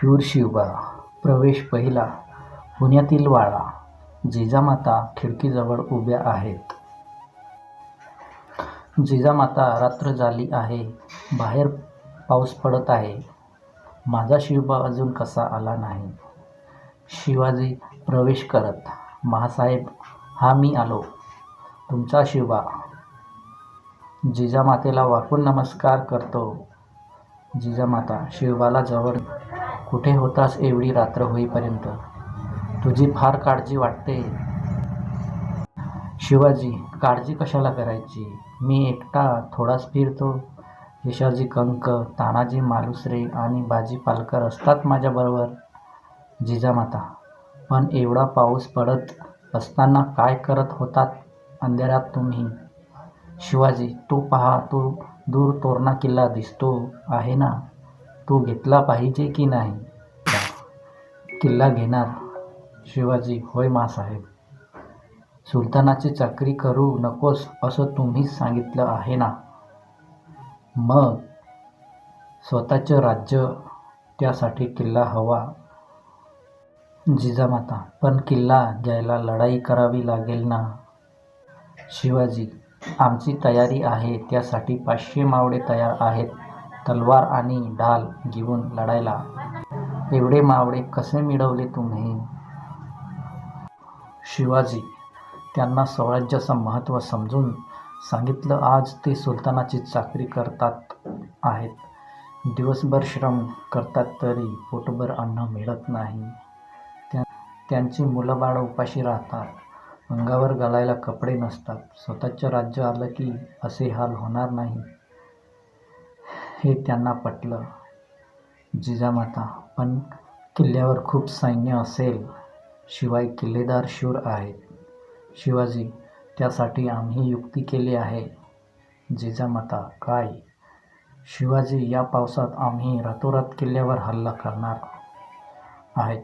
शूर शिवबा प्रवेश पहिला पुण्यातील वाडा जिजामाता खिडकीजवळ उभ्या आहेत. जिजामाता रात्र झाली आहे बाहेर पाऊस पडत आहे. माझा शिवबा अजून कसा आला नाही? शिवाजी प्रवेश करत महासाहेब हा मी आलो. तुमचा शिवबा. जिजामातेला वाकून नमस्कार करतो. जिजामाता शिवबाला जवळ कुठे होतास एवढी रात्र होईपर्यंत? तुझी फार काळजी वाटते. शिवाजी काळजी कशाला करायची? मी एकटा थोडाच फिरतो. यशाजी कंक तानाजी मालुसरे आणि बाजी पालकर असतात माझ्याबरोबर जिजामाता पण एवढा पाऊस पडत असताना काय करत होतात अंधेरात तुम्ही? शिवाजी तू पहा तो दूर तोरणा किल्ला दिसतो आहे ना? तो घेतला पाहिजे की नाही? किल्ला घेणार? शिवाजी होय मासाहेब सुलतानाची चाकरी करू नकोस असं तुम्हीच सांगितलं आहे ना? मग स्वतःचं राज्य त्यासाठी किल्ला हवा. जिजामाता पण किल्ला घ्यायला लढाई करावी लागेल ना? शिवाजी आमची तयारी आहे त्यासाठी पाचशे मावळे तयार आहेत. तलवार आणि ढाल घेऊन लढायला. एवढे मावळे कसे मिळवले तुम्ही? शिवाजी त्यांना स्वराज्याचं महत्त्व समजून सांगितलं आज ते सुलतानाची चाकरी करतात आहेत. दिवसभर श्रम करतात तरी पोटभर अन्न मिळत नाही. त्या त्यांची मुलंबाळ उपाशी राहतात अंगावर घालायला कपडे नसतात. स्वतःचं राज्य आलं की असे हाल होणार नाही. हे त्यांना पटलं. जिजामाता पण किल्ल्यावर खूप सैन्य असेल शिवाय किल्लेदार शूर आहेत. शिवाजी त्यासाठी आम्ही युक्ती केली आहे. जिजामाता काय? शिवाजी या पावसात आम्ही रातोरात किल्ल्यावर हल्ला करणार आहेत.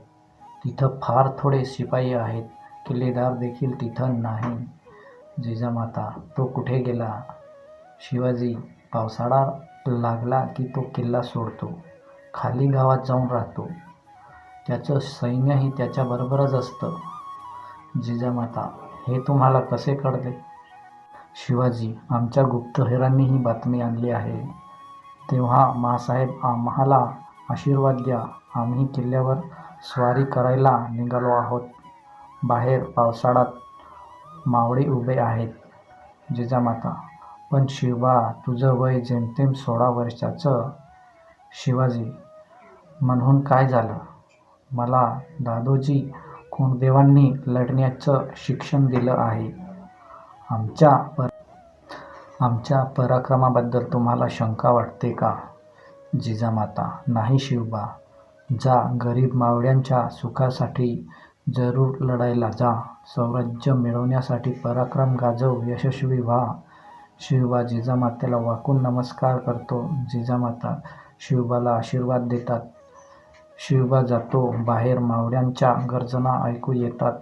तिथं फार थोडे शिपाई आहेत. किल्लेदार देखील तिथं नाही. जिजामाता तो कुठे गेला? शिवाजी पावसाळा लागला की तो किल्ला सोडतो. खाली गावात जाऊन राहतो. त्याचं सैन्यही त्याच्याबरोबरच असतं. जिजामाता हे तुम्हाला कसे कळले? शिवाजी आमच्या गुप्तहेरांनी ही बातमी आणली आहे. तेव्हा मासाहेब आम्हाला आशीर्वाद द्या. आम्ही किल्ल्यावर स्वारी करायला निघालो आहोत. बाहेर पावसाळ्यात मावळे उभे आहेत. जिजामाता पण शिवा तुझं वय जेमतेम सोळा वर्षाचं शिवाजी. म्हणून काय झालं? मला दादोजी कोणदेवांनी लढण्याचं शिक्षण दिलं आहे. आमच्या पर आमच्या पराक्रमाबद्दल तुम्हाला शंका वाटते का? जिजामाता नाही शिवबा. जा गरीब मावळ्यांच्या सुखासाठी जरूर लढायला जा. स्वराज्य मिळवण्यासाठी पराक्रम गाजव यशस्वी व्हा. शिवबा जिजामातेला वाकून नमस्कार करतो. जिजामाता शिवबाला आशीर्वाद देतात. शिवबा जातो बाहेर मावळ्यांच्या गर्जना ऐकू येतात.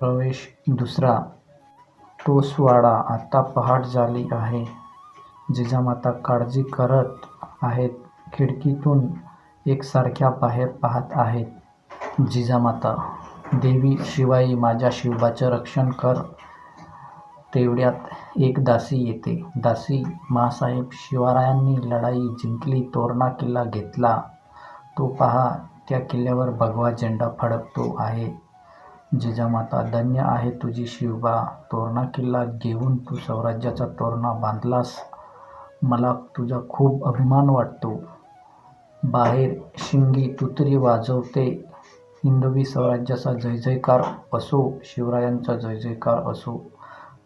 प्रवेश दुसरा. तोसवाडा आता पहाट झाली आहे. जिजामाता काळजी करत आहेत. खिडकीतून एकसारख्या बाहेर पाहत आहेत. जिजामाता देवी शिवाई माझ्या शिवबाचं रक्षण कर. तेवढ्यात एक दासी येते. दासी "माँसाहेब, शिवरायांनी लढाई जिंकली तोरणा किल्ला घेतला. तो पहा त्या किल्ल्यावर भगवा झेंडा फडकतो आहे. जिजामाता धन्य आहे तुझी शिवबा. तोरणा किल्ला घेऊन तू स्वराज्याचा तोरणा बांधलास. मला तुझा खूप अभिमान वाटतो. बाहेर शिंगी तुतरी वाजवते. हिंदवी स्वराज्याचा जय जयकार असो शिवरायांचा जय जयकार असो.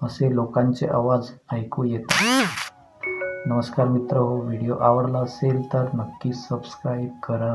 असे लोकांचे आवाज ऐकू येतात. नमस्कार मित्र हो व्हिडिओ आवडला असेल तर नक्की सबस्क्राईब करा.